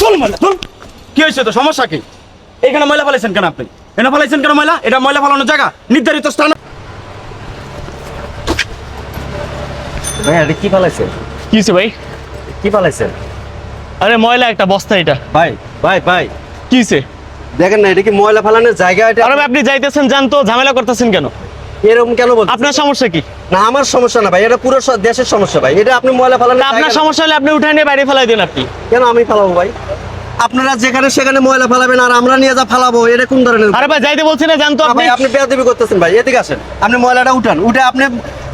চল ময়লা চল কি হয়েছে তো সমস্যা কি? এখানে ময়লা ফেলাইছেন কেন আপনি? এখানে ফেলাইছেন কেন ময়লা? এটা ময়লা ফেলানোর জায়গা নির্ধারিত স্থান। ভাই এটা কি পালাইছেন কি হয়েছে ভাই? কি আরে ময়লা একটা বস্তা এটা। ভাই ভাই ভাই। কি হয়েছে? দেখেন না এটা কি ময়লা ফেলানোর জায়গা এটা আরে আপনি যাইতেছেন জান তো ঝামেলা করতেছেন কেন? এরকম কেন বলছেন? আপনার সমস্যা কি? না আমার সমস্যা না ভাই এটা পুরো দেশের সমস্যা ভাই। এটা আপনি ময়লা ফেলানোর না, আপনার জায়গা সমস্যা হলে আপনি উঠায় নিয়ে বাইরে ফেলাই দেন আপনি। কেন আমি ফেলাবো ভাই? আপনারা যেখানে সেখানে ময়লা ফেলাবেন আর আমরা নিয়ে যা ফেলাবো এটা কোন ধরনের আরে ভাই যাইতে বলছি না জান তো না আপনি। আপনি বেয়াদবি করতেছেন ভাই এদিকে আসেন। আপনি ময়লাটা উঠান উঠে আপনি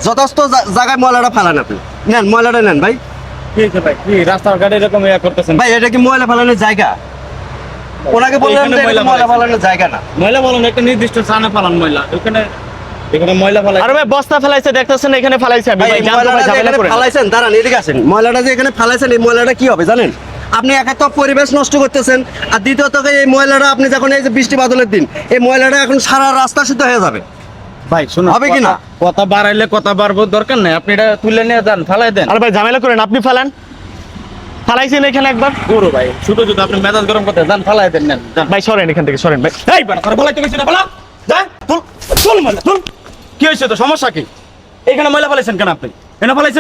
যথেষ্ট জায়গায় ময়লাটা ফেলান আপনি। নেন ময়লাটা নেন ভাই। কি ভাই? কি এরকম ইয়া করতেছেন? ভাই এটা কি ময়লা ফেলানোর জায়গা? ওনাকে বললাম যে ময়লা ফেলানোর জায়গা না। ময়লা বলেন একটা নির্দিষ্ট স্থানে ফেলান ময়লা। এখানে এখানে ময়লা ফেলাই আরে ভাই বস্তা ফেলাইছে দেখতেছেন এখানে ফেলাইছে আমি। ভাই ভাই এই জান তো ভাই ঝামেলা করে ফালাইছেন দাঁড়ান এদিকে আসেন। ময়লাটা যে এখানে ফালাইছেন এই ময়লাটা কি হবে জানেন? আপনি একা তো পরিবেশ নষ্ট করতেছেন আর দ্বিতীয়ত এই ময়লাটা আপনি যখন এই যে বৃষ্টি বাদলের দিন এই ময়লাটা এখন সারা রাস্তা শুদ্ধ হয়ে যাবে। ভাই শুনুন হবে কি না? কথা- বাড়াইলে কথা বাড়বো দরকার নেই। আপনি এটা তুলে নিয়ে যান ফালাই দেন। আরে ভাই ঝামেলা করেন আপনি ফেলান। ফালাইছেন এখানে একবার? গরু ভাই শুধু শুধু আপনি মেজাজ গরম করতে যান ফালাই দেন নেন ভাই সরেন এখান থেকে সরেন। ভাই এই গেছি না যা। কি সমস্যা কি? এখানে ময়লা ফেলাইছেন কেন আপনি?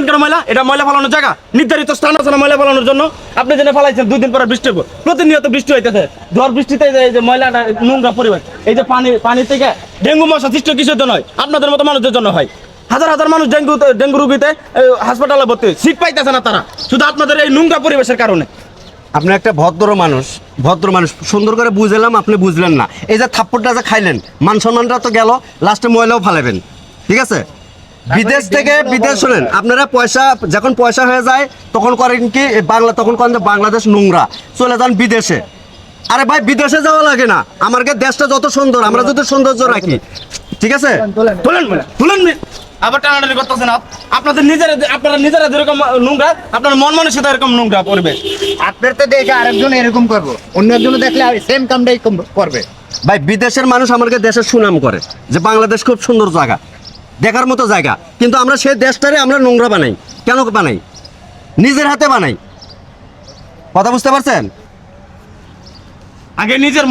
কেন ময়লা? এটা ময়লা জায়গা। নির্ধারিত স্থান আছে না ময়লা জন্য? আপনি বৃষ্টি প্রতিনিয়ত বৃষ্টি ঝড় বৃষ্টিতে নোংরা পরিবেশ, এই যে পানি পানি থেকে ডেঙ্গু কিসের জন্য আপনাদের মতো মানুষের জন্য হয়। হাজার হাজার মানুষ ডেঙ্গু ডেঙ্গু রুগীতে হাসপাতালে ভর্তি সিট পাইতেছে না তারা। শুধু আপনাদের এই নোংরা পরিবেশের কারণে। আপনি একটা ভদ্র মানুষ ভদ্র মানুষ সুন্দর করে বুঝলাম আপনি বুঝলেন না। এই যে থাপ্পড়টা যে খাইলেন মান সম্মানটা তো গেল লাস্টে ময়লাও ফালাবেন। ঠিক আছে? বিদেশ থেকে বিদেশ শুনেন আপনারা পয়সা যখন পয়সা হয়ে যায় তখন করেন কি বাংলা তখন করেন যে বাংলাদেশ নোংরা। চলে যান বিদেশে। আরে ভাই বিদেশে যাওয়া লাগে না। আমার দেশটা যত সুন্দর আমরা যদি সৌন্দর্য রাখি। ঠিক আছে? তুলেন তুলেন। নে। আবার টানাটানি করতেছেন আপ- আপনাদের নিজেরা আপনারা নিজেরা যেরকম নোংরা আপনার মন মানসিকতা এরকম নোংরা পরিবেশ আপনার তো দেখে আরেকজন এরকম করব। অন্য একজন দেখলে সেম কামটাই করবে। ভাই বিদেশের মানুষ আমাকে দেশের সুনাম করে। যে বাংলাদেশ খুব সুন্দর জায়গা দেখার মতো জায়গা। কিন্তু আমরা সেই দেশটারে আমরা নোংরা বানাই। কেন বানাই? নিজের হাতে বানাই। কথা বুঝতে পারছেন? আগে নিজের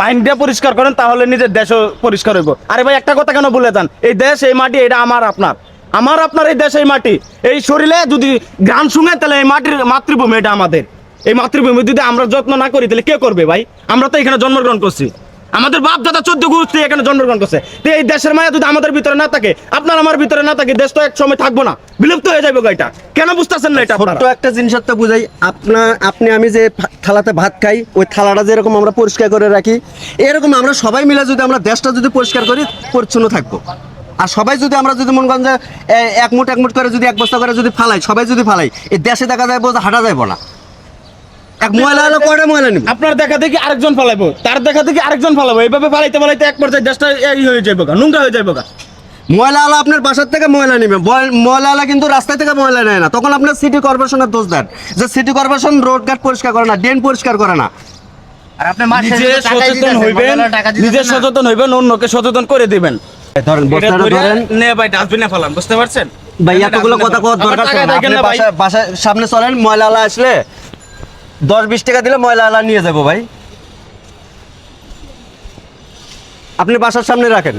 মাইন্ডটা পরিষ্কার করেন, তাহলে নিজের দেশও পরিষ্কার হইব। আরে ভাই, একটা কথা কেন বলে যান? এই দেশ, এই মাটি, এটা আমার আপনার। আমার আপনার এই দেশ, এই মাটি। এই শরীরে যদি গান শুনে তাহলে এই মাটির মাতৃভূমি এটা আমাদের। এই মাতৃভূমি যদি আমরা যত্ন না করি, তাহলে কে করবে ভাই? আমরা তো এখানে জন্মগ্রহণ করছি। আমাদের বাপ দাদা চোদ্দ গোষ্ঠী এখানে জন্মগ্রহণ করছে। তো এই দেশের মায়া যদি আমাদের ভিতরে না থাকে আপনার আমার ভিতরে না থাকে দেশ তো এক সময় থাকব না। বিলুপ্ত হয়ে যাবে গো এটা। কেন বুঝতেছেন না এটা? ছোট্ট একটা জিনিসের তো বুঝাই। আপনার আপনি আমি যে থালাতে ভাত খাই ওই থালাটা যেরকম আমরা পরিষ্কার করে রাখি এরকম আমরা সবাই মিলে যদি আমরা দেশটা যদি পরিষ্কার করি পরিচ্ছন্ন থাকব। আর সবাই যদি আমরা যদি মনে করেন যে এ, এক মুঠ এক মুঠ করে যদি এক বস্তা করে যদি ফালাই সবাই যদি ফালাই এই দেশে দেখা যায় বোঝা হাঁটা যাইব না এক ময়লা হলো কয়টা ময়লা নিব আপনার দেখা দেখি আরেকজন ফালাইবো। তার দেখা দেখি আরেকজন ফালাবো এইভাবে ফালাইতে ফালাইতে এক পর্যায়ে দেশটা এই হয়ে যাইব নোংরা হয়ে যাইব গা। আপনার বাসার থেকে ময়লা নিবে। বয়- কিন্তু রাস্তা থেকে ময়লা নেয় না। তখন আপনার সিটি কর্পোরেশনের দোষ দেন। যে সিটি কর্পোরেশন রোড ঘাট পরিষ্কার করে না ড্রেন পরিষ্কার করে না। আর আপনি নিজে সচেতন হইবেন মহিলারা টাকা দিতেছেন নিজে সচেতন হইবেন অন্যকে সচেতন করে দিবেন। ধরেন বস্তাটা ধরেন। নে ভাই ডাস্টবিনে ফেলান বুঝতে পারছেন? ভাই এতগুলো কথা কওয়ার আবার দরকার টাকা ছিল না। দেখেন আপনি না ভাই। বাসা- বাসার সামনে চলেন ময়লা আলা আসলে দশ বিশ টাকা দিলে ময়লা আলা নিয়ে যাব ভাই। আপনি বাসার সামনে রাখেন।